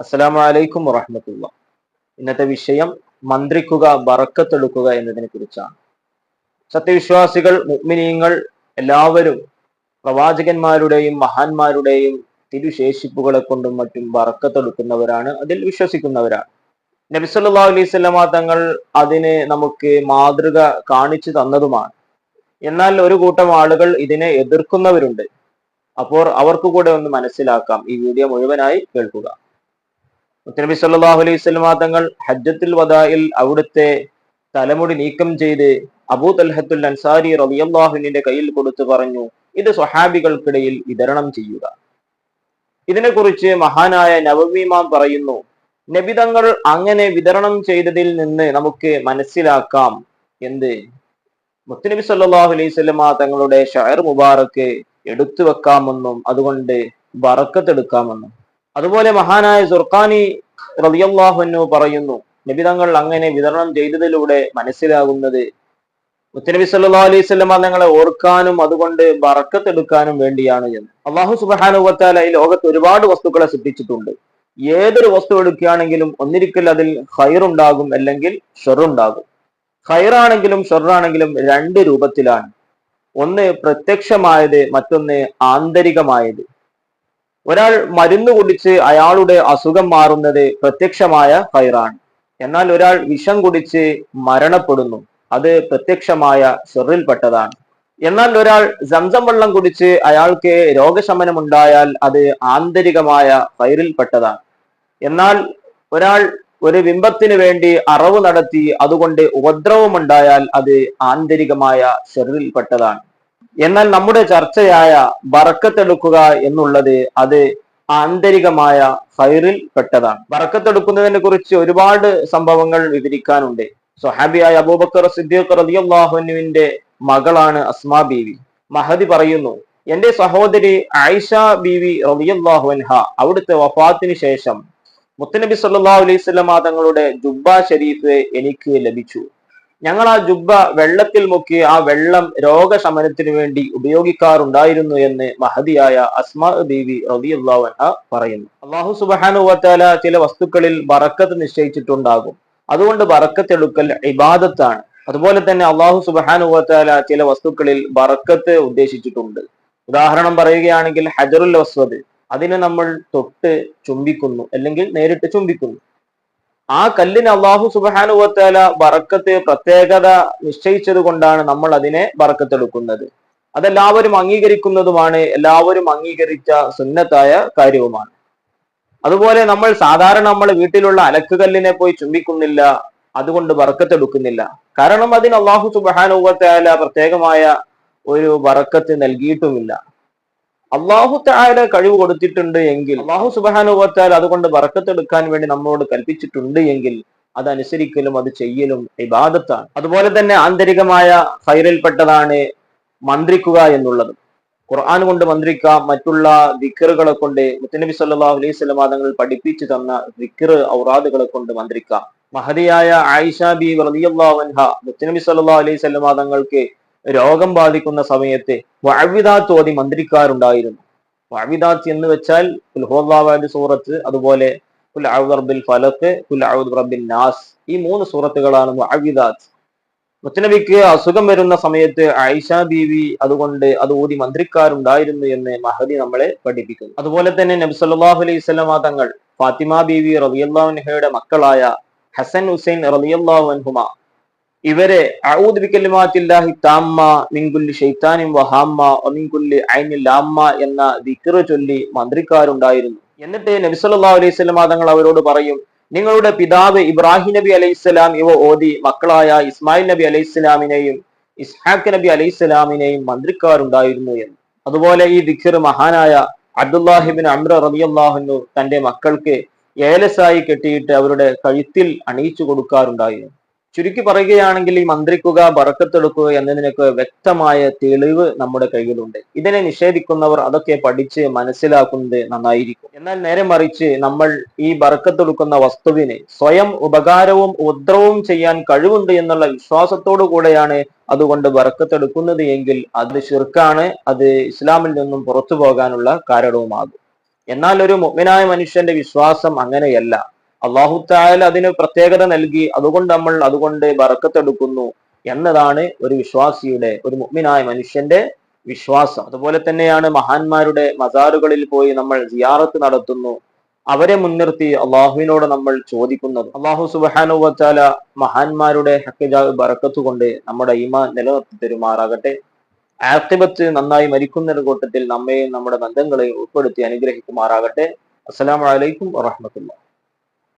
അസ്സലാമു അലൈക്കും വറഹമത്തുള്ള. ഇന്നത്തെ വിഷയം മന്ത്രിക്കുക ബറക്കത്തെടുക്കുക എന്നതിനെ കുറിച്ചാണ്. സത്യവിശ്വാസികൾ മുഗ്മിനീങ്ങൾ എല്ലാവരും പ്രവാചകന്മാരുടെയും മഹാന്മാരുടെയും തിരുശേഷിപ്പുകളെ കൊണ്ടും മറ്റും ബറക്കത്തെടുക്കുന്നവരാണ് അതിൽ വിശ്വസിക്കുന്നവരാണ്. നബി സല്ലല്ലാഹു അലൈഹി സ്വലമ തങ്ങൾ അതിനെ നമുക്ക് മാതൃക കാണിച്ചു തന്നതുമാണ്. എന്നാൽ ഒരു കൂട്ടം ആളുകൾ ഇതിനെ എതിർക്കുന്നവരുണ്ട്. അപ്പോൾ അവർക്ക് കൂടെ ഒന്ന് മനസ്സിലാക്കാം. ഈ വീഡിയോ മുഴുവനായി കേൾക്കുക. മുത്തനബി സല്ലാഹു അലൈഹി സ്വലമാ തങ്ങൾ ഹജ്ജത്തുൽ വദായിൽ അവിടുത്തെ തലമുടി നീക്കം ചെയ്ത് അബൂ തൽഹത്തുൽ അൻസാരി റബിയല്ലാഹുവിന്റെ കയ്യിൽ കൊടുത്തു പറഞ്ഞു. ഇത് സ്വഹാബികൾക്കിടയിൽ വിതരണം ചെയ്യുക. ഇതിനെക്കുറിച്ച് മഹാനായ നവമിമാൻ പറയുന്നു നബിതങ്ങൾ അങ്ങനെ വിതരണം ചെയ്തതിൽ നിന്ന് നമുക്ക് മനസ്സിലാക്കാം എന്ത് മുത്തനബി സല്ലാഹു അലൈഹി സ്വലമ തങ്ങളുടെ ഷയർ മുബാറക്ക് എടുത്തു വെക്കാമെന്നും അതുകൊണ്ട് ബറക്കത്തെടുക്കാമെന്നും. അതുപോലെ മഹാനായ സുർഖാനി റളിയല്ലാഹു പറയുന്നു നിബിതങ്ങൾ അങ്ങനെ വിതരണം ചെയ്തതിലൂടെ മനസ്സിലാകുന്നത് മുത്തനബി സല്ലാ അലൈഹി സ്വലമ തങ്ങളെ ഓർക്കാനും അതുകൊണ്ട് വറക്കത്തെടുക്കാനും വേണ്ടിയാണ് എന്ന്. അള്ളാഹു സുബാനുവത്താല ഈ ലോകത്ത് ഒരുപാട് വസ്തുക്കളെ സൃഷ്ടിച്ചിട്ടുണ്ട്. ഏതൊരു വസ്തു എടുക്കുകയാണെങ്കിലും ഒന്നിരിക്കൽ അതിൽ ഹൈറുണ്ടാകും അല്ലെങ്കിൽ ഷെറുണ്ടാകും. ഹൈറാണെങ്കിലും ഷെറാണെങ്കിലും രണ്ട് രൂപത്തിലാണ്. ഒന്ന് പ്രത്യക്ഷമായത് മറ്റൊന്ന് ആന്തരികമായത്. ഒരാൾ മരുന്ന് കുടിച്ച് അയാളുടെ അസുഖം മാറുന്നത് പ്രത്യക്ഷമായ ഹൈറാണ് എന്നാൽ ഒരാൾ വിഷം കുടിച്ച് മരണപ്പെടുന്നു. അത് പ്രത്യക്ഷമായ ഷെറിൽപ്പെട്ടതാണ് എന്നാൽ ഒരാൾ സംസം വെള്ളം കുടിച്ച് അയാൾക്ക് രോഗശമനം ഉണ്ടായാൽ അത് ആന്തരികമായ ഫൈറിൽപ്പെട്ടതാണ് എന്നാൽ ഒരാൾ ഒരു ബിംബത്തിന് വേണ്ടി അറവ് നടത്തി അതുകൊണ്ട് ഉപദ്രവമുണ്ടായാൽ അത് ആന്തരികമായ ഷെറിൽപ്പെട്ടതാണ് എന്നാൽ നമ്മുടെ ചർച്ചയായ ബറക്കത്തെടുക്കുക എന്നുള്ളത് അത് ആന്തരികമായ ഹൈറിൽ പെട്ടതാണ്. ബറക്കത്തെടുക്കുന്നതിനെ കുറിച്ച് ഒരുപാട് സംഭവങ്ങൾ വിവരിക്കാനുണ്ട്. സൊഹാബിയായ അബൂബക്കർ സിദ്ദീഖ് റതിയുല്ലാഹുവിന്റെ മകളാണ് അസ്മാ ബീവി. മഹദി പറയുന്നു എന്റെ സഹോദരി ആയിഷ ബീവി റളിയല്ലാഹു അൻഹ അവിടുത്തെ വഫാത്തിന് ശേഷം മുത്തനബി സല്ലാ അലൈഹി വസല്ലം തങ്ങളുടെ ജുബ്ബ ഷരീഫ് എനിക്ക് ലഭിച്ചു. ഞങ്ങൾ ആ ജുബ്ബ വെള്ളത്തിൽ മുക്കി ആ വെള്ളം രോഗശമനത്തിനു വേണ്ടി ഉപയോഗിക്കാറുണ്ടായിരുന്നു എന്ന് മഹതിയായ അസ്മാ ബീവി അൻഹ പറയുന്നു. അള്ളാഹു സുബാനു വത്താല ചില വസ്തുക്കളിൽ ബറക്കത്ത് നിശ്ചയിച്ചിട്ടുണ്ടാകും. അതുകൊണ്ട് ബറക്കത്തെടുക്കൽ ഇബാദത്താണ്. അതുപോലെ തന്നെ അള്ളാഹു സുബാനു വത്താല ചില വസ്തുക്കളിൽ ബറക്കത്ത് ഉദ്ദേശിച്ചിട്ടുണ്ട്. ഉദാഹരണം പറയുകയാണെങ്കിൽ ഹജറുൽ വസ്വദ്. അതിനെ നമ്മൾ തൊട്ട് ചുംബിക്കുന്നു അല്ലെങ്കിൽ നേരിട്ട് ചുംബിക്കുന്നു. ആ കല്ലിന് അള്ളാഹു സുബാനുവത്തേല ബറക്കത്ത് പ്രത്യേകത നിശ്ചയിച്ചത് കൊണ്ടാണ് നമ്മൾ അതിനെ ബറക്കത്തെടുക്കുന്നത്. അതെല്ലാവരും അംഗീകരിക്കുന്നതുമാണ് എല്ലാവരും അംഗീകരിച്ച സുന്നത്തായ കാര്യവുമാണ്. അതുപോലെ നമ്മൾ സാധാരണ നമ്മൾ വീട്ടിലുള്ള അലക്കുകല്ലിനെ പോയി ചുംബിക്കുന്നില്ല അതുകൊണ്ട് ബറക്കത്തെടുക്കുന്നില്ല. കാരണം അതിന് അള്ളാഹു സുബാനുവത്തേല പ്രത്യേകമായ ഒരു ബറക്കത്ത് നൽകിയിട്ടുമില്ല. അള്ളാഹു താര കഴിവ് കൊടുത്തിട്ടുണ്ട് എങ്കിൽ അള്ളാഹു സുബാനുഭവത്താൽ അതുകൊണ്ട് വറക്കത്തെടുക്കാൻ വേണ്ടി നമ്മളോട് കൽപ്പിച്ചിട്ടുണ്ട് എങ്കിൽ അതനുസരിക്കലും അത് ചെയ്യലും ഇബാദത്താണ്. അതുപോലെ തന്നെ ആന്തരികമായ ഹൈറിൽപ്പെട്ടതാണ് മന്ത്രിക്കുക എന്നുള്ളത്. ഖുർആൻ കൊണ്ട് മന്ത്രിക്കാം മറ്റുള്ള ദിക്കറുകളെ കൊണ്ട് മുത്തനബി സല്ലാഹു അലൈഹി സ്വലം തങ്ങൾ പഠിപ്പിച്ചു തന്ന ദിക്കർ ഔറാദുകളെ കൊണ്ട് മന്ത്രിക്കാം മഹതിയായ ആയിഷ ബി റളിയല്ലാഹു മുത്തനബി സല്ലാ അലൈഹി സ്വലമാദങ്ങൾക്ക് രോഗം ബാധിക്കുന്ന സമയത്ത് വഅവിദാത്ത് ഓതി മന്ത്രിക്കാറുണ്ടായിരുന്നു വഅവിദാത്ത് എന്ന് വെച്ചാൽ കുൽഹോദ്ലാവാന്റെ സൂറത്ത് അതുപോലെ കുൽ റബ്ബിൽ ഫലത്ത് കുൽ റബ്ബിൽ നാസ് ഈ മൂന്ന് സൂറത്തുകളാണ് വഅവിദാത്ത്. മുത്തനബിക്ക് അസുഖം വരുന്ന സമയത്ത് ആയിഷ ബീവി അതുകൊണ്ട് അത് ഊതി മന്ത്രിക്കാരുണ്ടായിരുന്നു എന്ന് മഹദി നമ്മളെ പഠിപ്പിക്കുന്നു. അതുപോലെ തന്നെ നബ്സല്ലാഹു അലൈഹി വസല്ലമ തങ്ങൾ ഫാത്തിമ ബീവി റളിയല്ലാഹു അൻഹയുടെ മക്കളായ ഹസൻ ഹുസൈൻ റളിയല്ലാഹു അൻഹുമ ഇവരെ വഹാമ്മ എന്ന ദിക്റ് ചൊല്ലി മന്ത്രിക്കാരുണ്ടായിരുന്നു. എന്നിട്ട് നബി സല്ലല്ലാഹു അലൈഹി വസല്ലം തങ്ങൾ അവരോട് പറയും നിങ്ങളുടെ പിതാവ് ഇബ്രാഹിം നബി അലൈഹിസ്ലാം ഇവ ഓതി മക്കളായ ഇസ്മായിൽ നബി അലൈഹിസ്ലാമിനെയും ഇസ്ഹാഖ് നബി അലൈഹിസ്ലാമിനെയും മന്ത്രിക്കാരുണ്ടായിരുന്നു എന്ന്. അതുപോലെ ഈ ദിഖർ മഹാനായ അബ്ദുല്ലാഹിബിൻ അമ്ര റബിയല്ലാഹുന്നു തന്റെ മക്കൾക്ക് ഏലസായി കെട്ടിയിട്ട് അവരുടെ കഴുത്തിൽ അണിയിച്ചു കൊടുക്കാറുണ്ടായിരുന്നു. ചുരുക്കി പറയുകയാണെങ്കിൽ ഈ മന്ത്രിക്കുക ബറക്കത്തെടുക്കുക എന്നതിനൊക്കെ വ്യക്തമായ തെളിവ് നമ്മുടെ കയ്യിലുണ്ട്. ഇതിനെ നിഷേധിക്കുന്നവർ അതൊക്കെ പഠിച്ച് മനസ്സിലാക്കുന്നത് നന്നായിരിക്കും. എന്നാൽ നേരെ മറിച്ച് നമ്മൾ ഈ ബറക്കത്തെടുക്കുന്ന വസ്തുവിന് സ്വയം ഉപകാരവും ഉദ്രവും ചെയ്യാൻ കഴിവുണ്ട് എന്നുള്ള വിശ്വാസത്തോടു കൂടെയാണ് അതുകൊണ്ട് ബറക്കത്തെടുക്കുന്നത് എങ്കിൽ അത് ഷിർക്കാണ് അത് ഇസ്ലാമിൽ നിന്നും പുറത്തു പോകാനുള്ള കാരണവുമാകും. എന്നാൽ ഒരു മുഗ്നായ മനുഷ്യന്റെ വിശ്വാസം അങ്ങനെയല്ല. അള്ളാഹു തായാൽ അതിന് പ്രത്യേകത നൽകി അതുകൊണ്ട് നമ്മൾ അതുകൊണ്ട് ബറക്കത്തെടുക്കുന്നു എന്നതാണ് ഒരു വിശ്വാസിയുടെ ഒരു മുഗ്മിനായ മനുഷ്യന്റെ വിശ്വാസം. അതുപോലെ തന്നെയാണ് മഹാന്മാരുടെ മസാറുകളിൽ പോയി നമ്മൾ സിയാറത്ത് നടത്തുന്നു. അവരെ മുൻനിർത്തി അള്ളാഹുവിനോട് നമ്മൾ ചോദിക്കുന്നത്. അള്ളാഹു സുബാനുവച്ചാല മഹാന്മാരുടെ ഹക്കജാവ് ബറക്കത്ത് കൊണ്ട് നമ്മുടെ ഈമാൻ നിലനിർത്തി തരുമാറാകട്ടെ ആക്തിബത്ത് നന്നായി മരിക്കുന്ന കൂട്ടത്തിൽ നമ്മെയും നമ്മുടെ ബന്ധങ്ങളെയും ഉൾപ്പെടുത്തി അനുഗ്രഹിക്കുമാറാകട്ടെ. അസ്സാം വലൈക്കും വറഹമത്തുള്ള